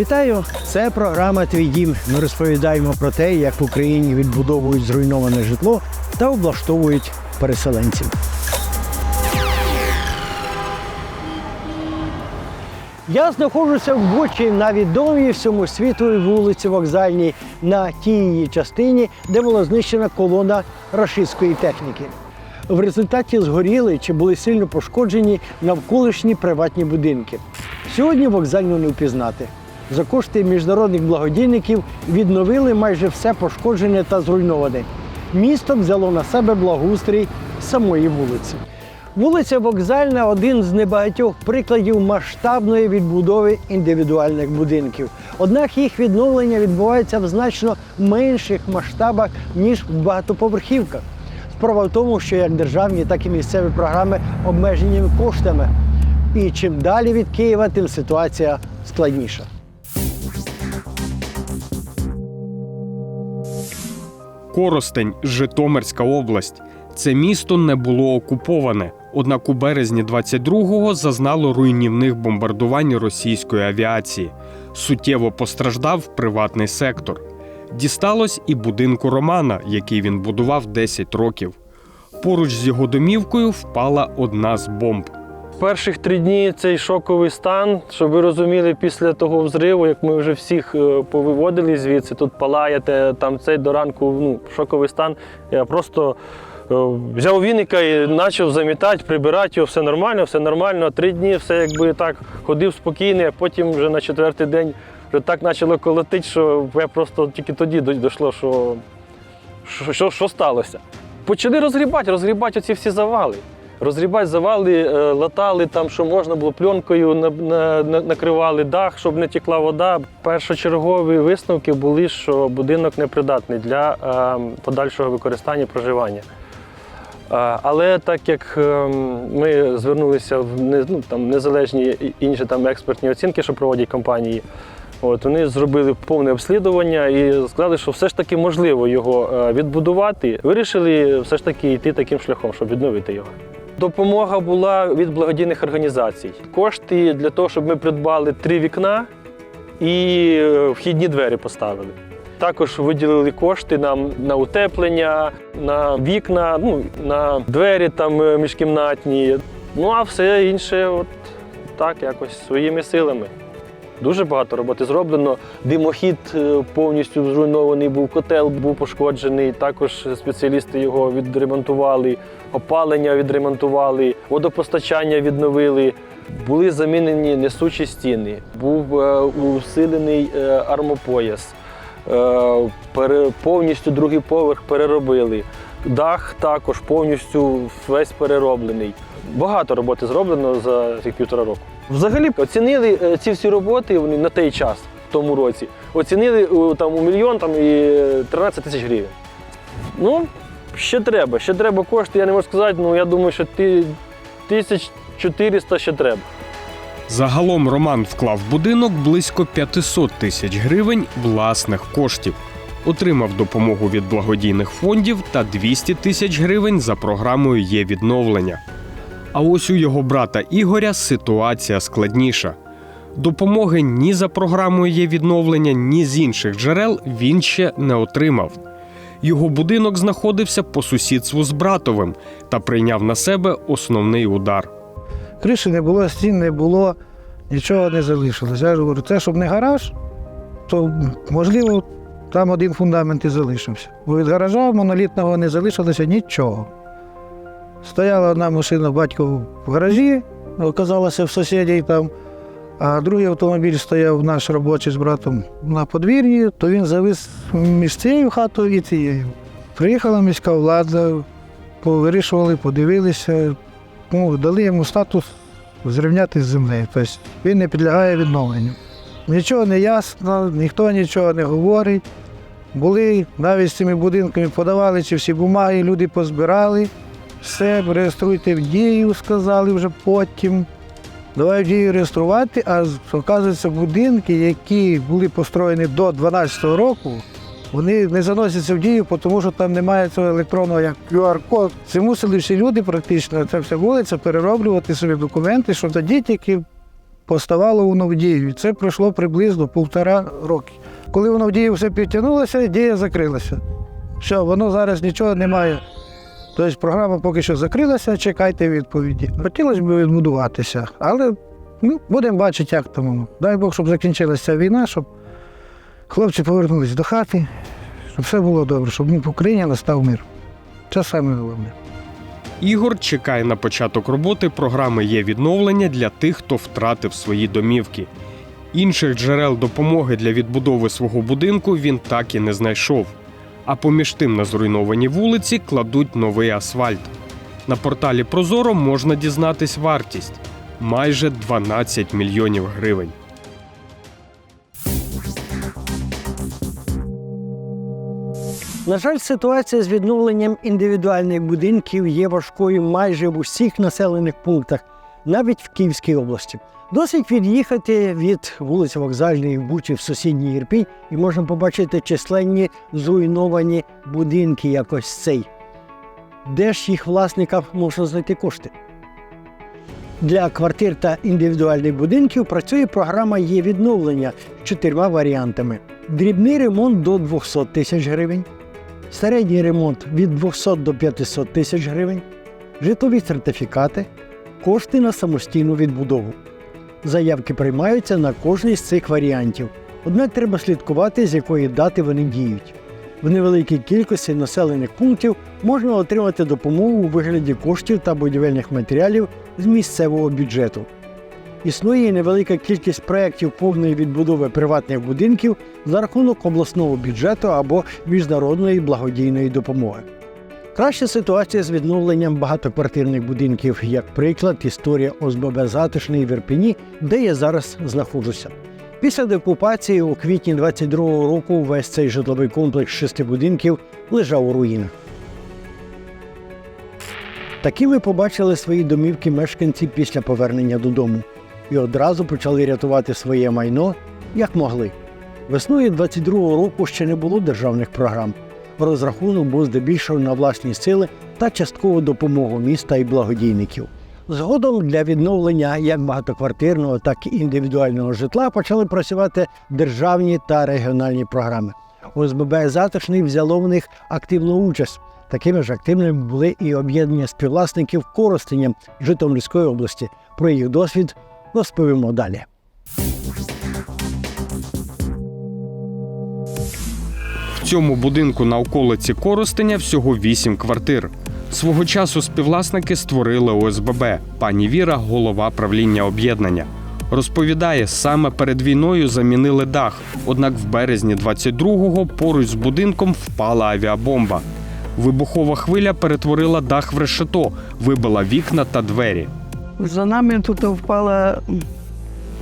Вітаю! Це програма Твій дім. Ми розповідаємо про те, як в Україні відбудовують зруйноване житло та облаштовують переселенців. Я знаходжуся в Бучі на відомій всьому світу вулиці Вокзальній на тій її частині, де була знищена колона рашистської техніки. В результаті згоріли чи були сильно пошкоджені навколишні приватні будинки. Сьогодні вокзальну не впізнати. За кошти міжнародних благодійників відновили майже все пошкоджене та зруйноване. Місто взяло на себе благоустрій самої вулиці. Вулиця Вокзальна один з небагатьох прикладів масштабної відбудови індивідуальних будинків. Однак їх відновлення відбувається в значно менших масштабах, ніж в багатоповерхівках. Справа в тому, що як державні, так і місцеві програми обмежені коштами. І чим далі від Києва, тим ситуація складніша. Коростень, Житомирська область. Це місто не було окуповане. Однак у березні 22-го зазнало руйнівних бомбардувань російської авіації. Суттєво постраждав приватний сектор. Дісталось і будинку Романа, який він будував 10 років. Поруч з його домівкою впала одна з бомб. Перших три дні цей шоковий стан, щоб ви розуміли, після того взриву, як ми вже всіх е, повиводили звідси, тут палаєте, там цей до ранку ну, шоковий стан. Я просто е, взяв віника і почав замітати, прибирати його, все нормально, все нормально. Три дні все якби так ходив спокійно, а потім вже на четвертий день вже так почало колотити, що я просто тільки тоді дійшло, що, що, що, що сталося. Почали розгрібати, розгрібати оці всі завали. Розгрібати завали, е, латали там, що можна було пленкою, на- на- на- накривали дах, щоб не текла вода. Першочергові висновки були, що будинок непридатний для е, подальшого використання проживання. Е, Але так як ми звернулися в ну, там, незалежні інші там, експертні оцінки, що проводять компанії, От, вони зробили повне обслідування і сказали, що все ж таки можливо його відбудувати. Вирішили все ж таки йти таким шляхом, щоб відновити його. Допомога була від благодійних організацій. Кошти для того, щоб ми придбали три вікна і е, вхідні двері поставили. Також виділили кошти нам на утеплення, на вікна, ну, на двері там е, міжкімнатні. Ну а все інше, от так, якось своїми силами. Дуже багато роботи зроблено. Димохід е, повністю зруйнований був, котел був пошкоджений. Також спеціалісти його відремонтували, опалення відремонтували, водопостачання відновили. Були замінені несучі стіни, був е, усилений е, армопояс. Повністю другий поверх переробили. Дах також повністю весь перероблений. Багато роботи зроблено за цих півтора року. Взагалі оцінили е, ці всі роботи вони на той час, в тому році. Оцінили у, там, у мільйон там, і 13 тисяч гривень. Ну, ще треба, ще треба кошти. Я не можу сказати, ну я думаю, що ти, тисяч 400 ще треба. Загалом Роман вклав будинок близько 500 тисяч гривень власних коштів. Отримав допомогу від благодійних фондів та 200 тисяч гривень за програмою є відновлення. А ось у його брата Ігоря ситуація складніша. Допомоги ні за програмою є відновлення, ні з інших джерел він ще не отримав. Його будинок знаходився по сусідству з братовим та прийняв на себе основний удар. Криші не було, стін не було, нічого не залишилося. Я говорю, це щоб не гараж, то можливо там один фундамент і залишився. Бо від гаража монолітного не залишилося нічого. Стояла одна машина батько в гаражі, оказалося в сусідів там, а другий автомобіль стояв наш робочий з братом на подвір'ї, то він завис між цією хатою і цією. Приїхала міська влада, повирішували, подивилися, ну, дали йому статус зрівняти з землею. Тобто він не підлягає відновленню. Нічого не ясно, ніхто нічого не говорить. Були навіть з цими будинками, подавали ці всі бумаги, люди позбирали. Все, реєструйте в дію, сказали вже потім. Давай в дію реєструвати, а оказується, будинки, які були построєні до 12-го року, вони не заносяться в дію, тому що там немає цього електронного як QR-код. Це мусили всі люди практично, це вся вулиця перероблювати собі документи, щоб тоді тільки поставало у Новдіїві. Це пройшло приблизно півтора роки. Коли у Новдіїв все підтягнулося, ідея закрилася. Все, воно зараз нічого не має. Тобто програма поки що закрилася, чекайте відповіді. Хотілося б відбудуватися, але ну, будемо бачити, як там. Дай Бог, щоб закінчилася війна, щоб хлопці повернулись до хати, щоб все було добре, щоб в Україні настав мир. Це саме головне. Ігор чекає на початок роботи програми є відновлення для тих, хто втратив свої домівки. Інших джерел допомоги для відбудови свого будинку він так і не знайшов. А поміж тим на зруйновані вулиці кладуть новий асфальт. На порталі Прозоро можна дізнатись вартість майже 12 мільйонів гривень. На жаль, ситуація з відновленням індивідуальних будинків є важкою майже в усіх населених пунктах, навіть в Київській області. Досить від'їхати від вулиці Вокзальної Бучі в сусідній Ірпінь, і можна побачити численні зруйновані будинки, як ось цей. Де ж їх власникам можна знайти кошти? Для квартир та індивідуальних будинків працює програма є відновлення з чотирма варіантами: дрібний ремонт до 200 тисяч гривень, середній ремонт від 200 до 500 тисяч гривень, житлові сертифікати, кошти на самостійну відбудову. Заявки приймаються на кожний з цих варіантів. Однак треба слідкувати, з якої дати вони діють. В невеликій кількості населених пунктів можна отримати допомогу у вигляді коштів та будівельних матеріалів з місцевого бюджету. Існує невелика кількість проєктів повної відбудови приватних будинків за рахунок обласного бюджету або міжнародної благодійної допомоги. Краща ситуація з відновленням багатоквартирних будинків, як приклад, історія ОСББ Затишний в Ірпені, де я зараз знаходжуся. Після деокупації у квітні 22-го року весь цей житловий комплекс шести будинків лежав у руїнах. Такими побачили свої домівки мешканці після повернення додому і одразу почали рятувати своє майно як могли. Весною 22-го року ще не було державних програм. Розрахунок був здебільшого на власні сили та часткову допомогу міста і благодійників. Згодом для відновлення як багатоквартирного, так і індивідуального житла почали працювати державні та регіональні програми. ОСББ Затишний взяло в них активну участь. Такими ж активними були і об'єднання співвласників Коростеня Житомирської області. Про їх досвід розповімо далі. В цьому будинку на околиці Коростеня всього вісім квартир. Свого часу співвласники створили ОСББ. Пані Віра, голова правління об'єднання. Розповідає, саме перед війною замінили дах. Однак в березні 22-го поруч з будинком впала авіабомба. Вибухова хвиля перетворила дах в решето, вибила вікна та двері. За нами тут впала,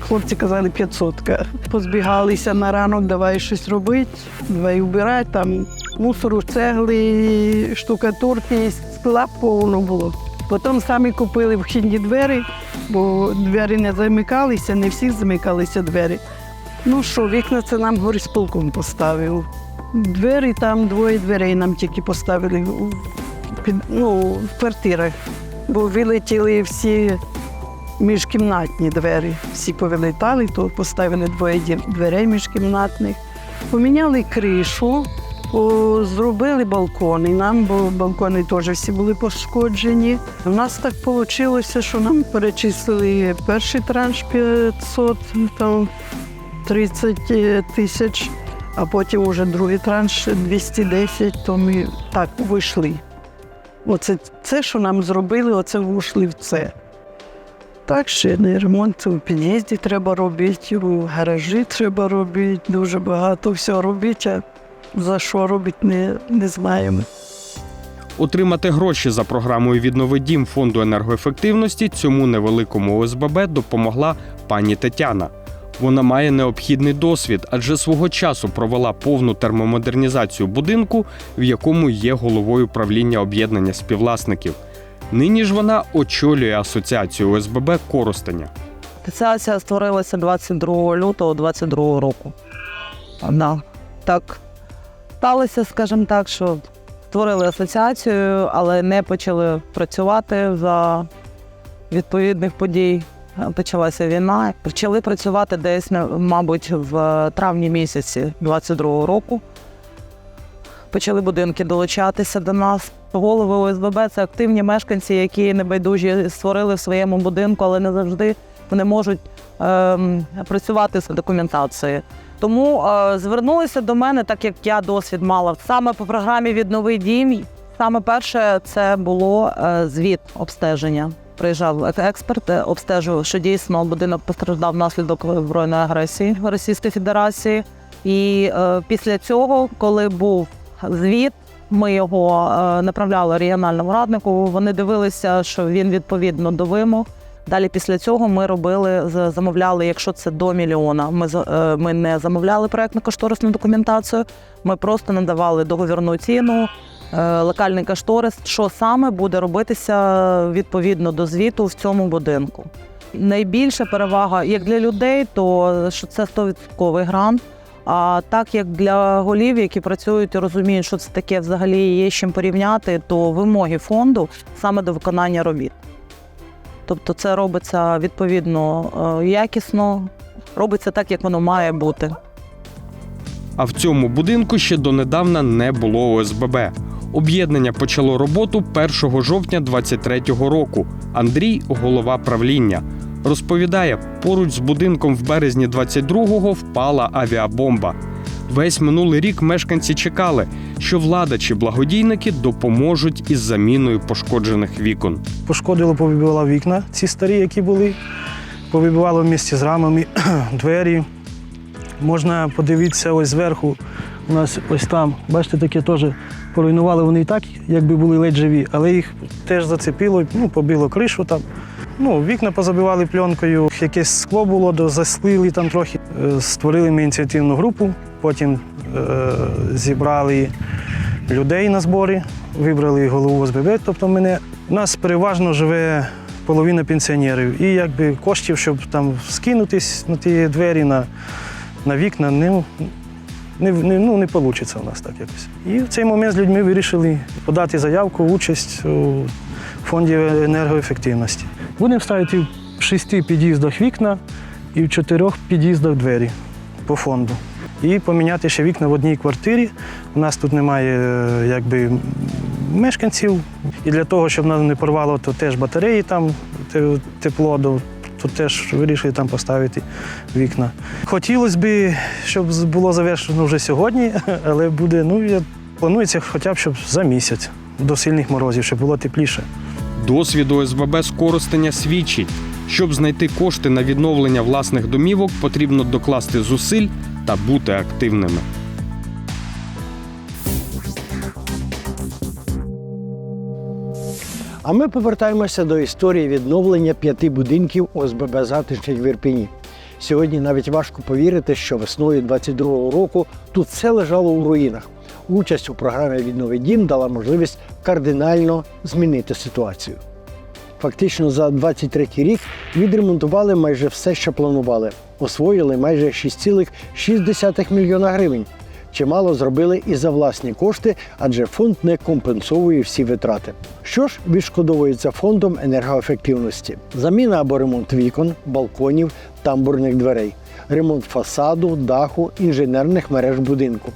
хлопці казали, 500-ка. Позбігалися на ранок, давай щось робити, давай вбирати, там мусору, цегли, штукатурки, скла повно було. Потім самі купили вхідні двері, бо двері не замикалися, не всі замикалися двері. Ну що, вікна це нам горисполком поставив. Двері там двоє дверей нам тільки поставили під, ну, в квартирах, бо вилетіли всі міжкімнатні двері. Всі повилетали, то поставили двоє дверей міжкімнатних. Поміняли кришу, зробили балкони нам, бо балкони теж всі були пошкоджені. У нас так вийшло, що нам перечислили перший транш 500, там 30 тисяч, а потім вже другий транш 210, то ми так вийшли. Оце це, що нам зробили, оце вийшли в це. Так, ще ремонт у під'їзді треба робити, у гаражі треба робити, дуже багато всього робити, а за що робити не, не знаємо. Отримати гроші за програмою «Віднови дім фонду енергоефективності цьому невеликому ОСББ допомогла пані Тетяна. Вона має необхідний досвід, адже свого часу провела повну термомодернізацію будинку, в якому є головою правління об'єднання співвласників. Нині ж вона очолює асоціацію ОСББ Коростеня. Асоціація створилася 22 лютого 22 року. Да. Так сталося, скажімо так, що створили асоціацію, але не почали працювати за відповідних подій. почалася війна. Почали працювати десь, мабуть, в травні місяці 22-го року. Почали будинки долучатися до нас. Голови ОСББ це активні мешканці, які небайдужі створили в своєму будинку, але не завжди вони можуть ем, працювати з документацією. Тому е, звернулися до мене, так як я досвід мала саме по програмі Відновий дім. Саме перше це було е, звіт обстеження. Приїжджав експерт, е, обстежував, що дійсно будинок постраждав внаслідок збройної агресії Російської Федерації. І е, після цього, коли був звіт, ми його е, направляли регіональному раднику. Вони дивилися, що він відповідно до вимог. Далі після цього ми робили замовляли, якщо це до мільйона. Ми е, ми не замовляли проектно-кошторисну документацію. Ми просто надавали договірну ціну, е, локальний кошторис, що саме буде робитися відповідно до звіту в цьому будинку. Найбільша перевага як для людей, то що це 100% грант. А так як для голів, які працюють і розуміють, що це таке взагалі є з чим порівняти, то вимоги фонду саме до виконання робіт. Тобто це робиться відповідно е, якісно, робиться так, як воно має бути. А в цьому будинку ще донедавна не було ОСББ. Об'єднання почало роботу 1 жовтня 23-го року. Андрій голова правління. Розповідає, поруч з будинком в березні 22-го впала авіабомба. Весь минулий рік мешканці чекали, що влада чи благодійники допоможуть із заміною пошкоджених вікон. Пошкодило, повибивало вікна, ці старі, які були. Повибивало в місті з рамами двері. Можна подивитися ось зверху. У нас ось там, бачите, таке теж поруйнували вони і так, якби були ледь живі, але їх теж зацепило, ну, побило кришу там. Ну, вікна позабивали пленкою, якесь скло було, заслили там трохи. Е, Створили ми ініціативну групу, потім е, зібрали людей на збори, вибрали голову ОСББ, тобто мене. У нас переважно живе половина пенсіонерів. І якби коштів, щоб там скинутись на ті двері, на, на вікна, не, не, не, ну, не вийде у нас так якось. І в цей момент з людьми вирішили подати заявку, участь у фонді енергоефективності. Будемо ставити в шести під'їздах вікна і в чотирьох під'їздах двері по фонду. І поміняти ще вікна в одній квартирі. У нас тут немає е, якби, мешканців. І для того, щоб нас не порвало, то теж батареї там, тепло, то теж вирішили там поставити вікна. Хотілося б, щоб було завершено вже сьогодні, але буде, ну, планується хоча б щоб за місяць до сильних морозів, щоб було тепліше. Досвід ОСББ з користення свідчить. Щоб знайти кошти на відновлення власних домівок, потрібно докласти зусиль та бути активними. А ми повертаємося до історії відновлення п'яти будинків ОСББ «Затишність» в Ірпіні. Сьогодні навіть важко повірити, що весною 22-го року тут все лежало у руїнах. Участь у програмі Відновий дім дала можливість кардинально змінити ситуацію. Фактично за 23 рік відремонтували майже все, що планували. Освоїли майже 6,6 мільйона гривень. Чимало зробили і за власні кошти, адже фонд не компенсовує всі витрати. Що ж відшкодовується фондом енергоефективності? Заміна або ремонт вікон, балконів, тамбурних дверей, ремонт фасаду, даху, інженерних мереж будинку.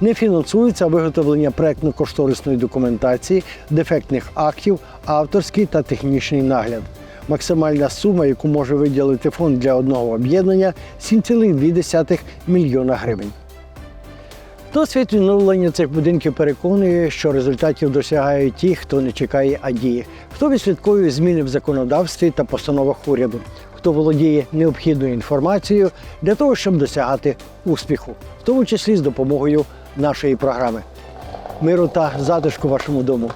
Не фінансується виготовлення проектно-кошторисної документації, дефектних актів, авторський та технічний нагляд. Максимальна сума, яку може виділити фонд для одного об'єднання 7,2 мільйона гривень. Досвід відновлення цих будинків переконує, що результатів досягають ті, хто не чекає, а діє, хто відслідковує зміни в законодавстві та постановах уряду, хто володіє необхідною інформацією для того, щоб досягати успіху, в тому числі з допомогою нашої програми. Миру та затишку вашому дому.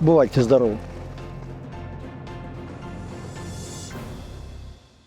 Бувайте здорові!